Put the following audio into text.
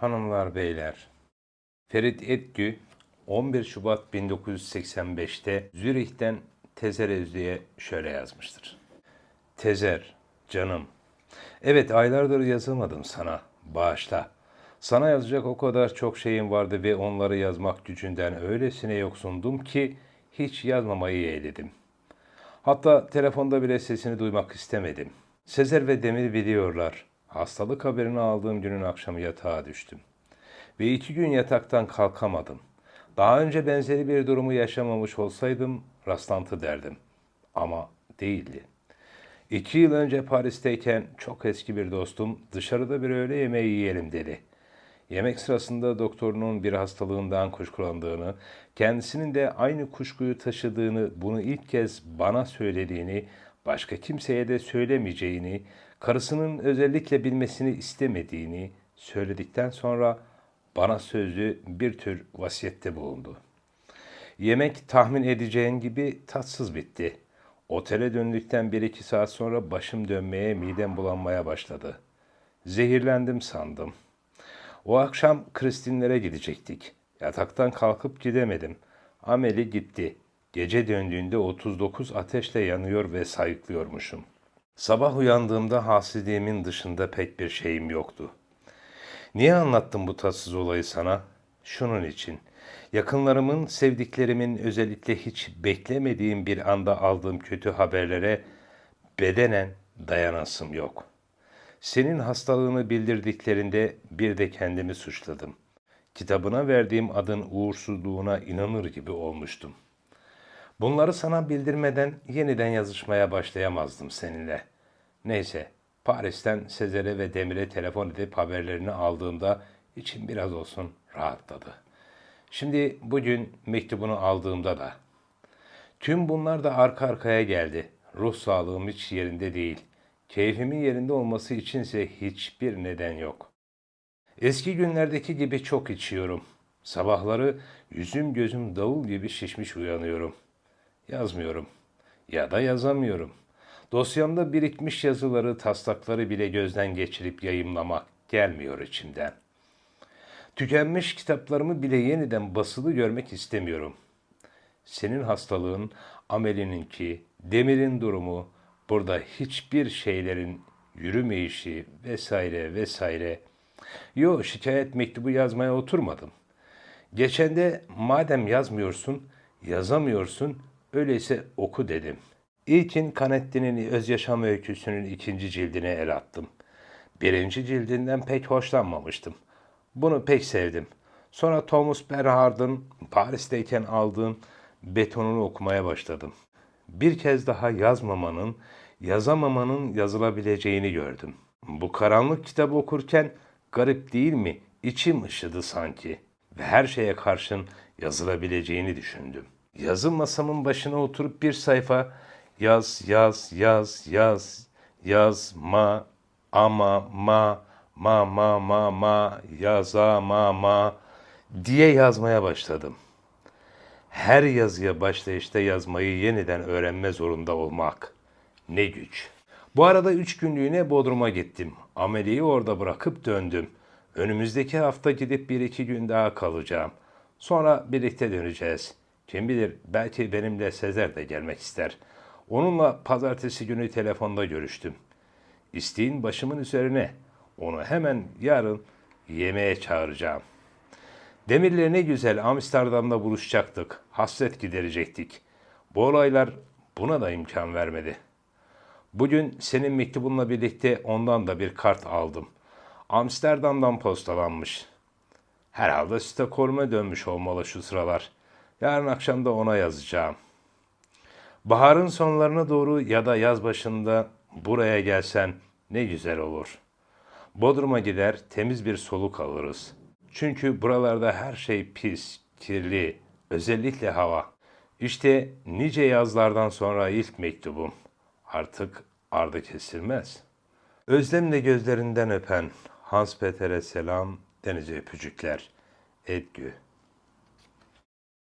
Hanımlar, beyler. Ferit Etgü 11 Şubat 1985'te Zürih'ten Tezer Özlü'ye şöyle yazmıştır. Tezer, canım. Evet aylardır yazamadım sana. Bağışla. Sana yazacak o kadar çok şeyim vardı ve onları yazmak gücünden öylesine yoksundum ki hiç yazmamayı yeğledim. Hatta telefonda bile sesini duymak istemedim. Sezer ve Demir biliyorlar. Hastalık haberini aldığım günün akşamı yatağa düştüm. Ve iki gün yataktan kalkamadım. Daha önce benzeri bir durumu yaşamamış olsaydım rastlantı derdim. Ama değildi. İki yıl önce Paris'teyken çok eski bir dostum dışarıda bir öğle yemeği yiyelim dedi. Yemek sırasında doktorunun bir hastalığından kuşkulandığını, kendisinin de aynı kuşkuyu taşıdığını, bunu ilk kez bana söylediğini, başka kimseye de söylemeyeceğini, karısının özellikle bilmesini istemediğini söyledikten sonra bana sözlü bir tür vasiyette bulundu. Yemek tahmin edeceğin gibi tatsız bitti. Otele döndükten bir iki saat sonra başım dönmeye, midem bulanmaya başladı. Zehirlendim sandım. O akşam Kristinlere gidecektik. Yataktan kalkıp gidemedim. Ameli gitti. Gece döndüğünde 39 ateşle yanıyor ve sayıklıyormuşum. Sabah uyandığımda halsizliğimin dışında pek bir şeyim yoktu. Niye anlattım bu tatsız olayı sana? Şunun için. Yakınlarımın, sevdiklerimin özellikle hiç beklemediğim bir anda aldığım kötü haberlere bedenen dayanasım yok. Senin hastalığını bildirdiklerinde bir de kendimi suçladım. Kitabına verdiğim adın uğursuzluğuna inanır gibi olmuştum. Bunları sana bildirmeden yeniden yazışmaya başlayamazdım seninle. Neyse, Paris'ten Sezer'e ve Demir'e telefon edip haberlerini aldığımda içim biraz olsun rahatladı. Şimdi bugün mektubunu aldığımda da. Tüm bunlar da arka arkaya geldi. Ruh sağlığım hiç yerinde değil. Keyfimin yerinde olması içinse hiçbir neden yok. Eski günlerdeki gibi çok içiyorum. Sabahları yüzüm gözüm davul gibi şişmiş uyanıyorum. Yazmıyorum. Ya da yazamıyorum. Dosyamda birikmiş yazıları, taslakları bile gözden geçirip yayımlamak gelmiyor içimden. Tükenmiş kitaplarımı bile yeniden basılı görmek istemiyorum. Senin hastalığın, Ameli'ninki, Demir'in durumu, burada hiçbir şeylerin yürümeyişi vesaire vesaire. Yo şikayet mektubu yazmaya oturmadım. Geçen de madem yazmıyorsun, yazamıyorsun, öyleyse oku dedim. İlkin Kanettin'in öz yaşam öyküsünün ikinci cildine el attım. Birinci cildinden pek hoşlanmamıştım. Bunu pek sevdim. Sonra Thomas Bernhard'ın Paris'teyken aldığım betonunu okumaya başladım. Bir kez daha yazmamanın, yazamamanın yazılabileceğini gördüm. Bu karanlık kitabı okurken garip değil mi? İçim ışıdı sanki ve her şeye karşın yazılabileceğini düşündüm. Yazı masamın başına oturup bir sayfa yaz, yaz, yaz, yaz, yaz, ma, ama, ma, ma, ma, ma, ma, yaza, ma, ma diye yazmaya başladım. Her yazıya başlayışta yazmayı yeniden öğrenme zorunda olmak. Ne güç. Bu arada üç günlüğüne Bodrum'a gittim. Ameli'yi orada bırakıp döndüm. Önümüzdeki hafta gidip bir iki gün daha kalacağım. Sonra birlikte döneceğiz. Kim bilir belki benimle Sezer de gelmek ister. Onunla pazartesi günü telefonda görüştüm. İsteğin başımın üzerine. Onu hemen yarın yemeğe çağıracağım. Demirle ne güzel Amsterdam'da buluşacaktık. Hasret giderecektik. Bu olaylar buna da imkan vermedi. Bugün senin mektubunla birlikte ondan da bir kart aldım. Amsterdam'dan postalanmış. Herhalde Stockholm'a dönmüş olmalı şu sıralar. Yarın akşam da ona yazacağım. Baharın sonlarına doğru ya da yaz başında buraya gelsen ne güzel olur. Bodrum'a gider temiz bir soluk alırız. Çünkü buralarda her şey pis, kirli, özellikle hava. İşte nice yazlardan sonra ilk mektubum. Artık ardı kesilmez. Özlemle gözlerinden öpen Hans Peter'e selam, denize öpücükler. Edgü.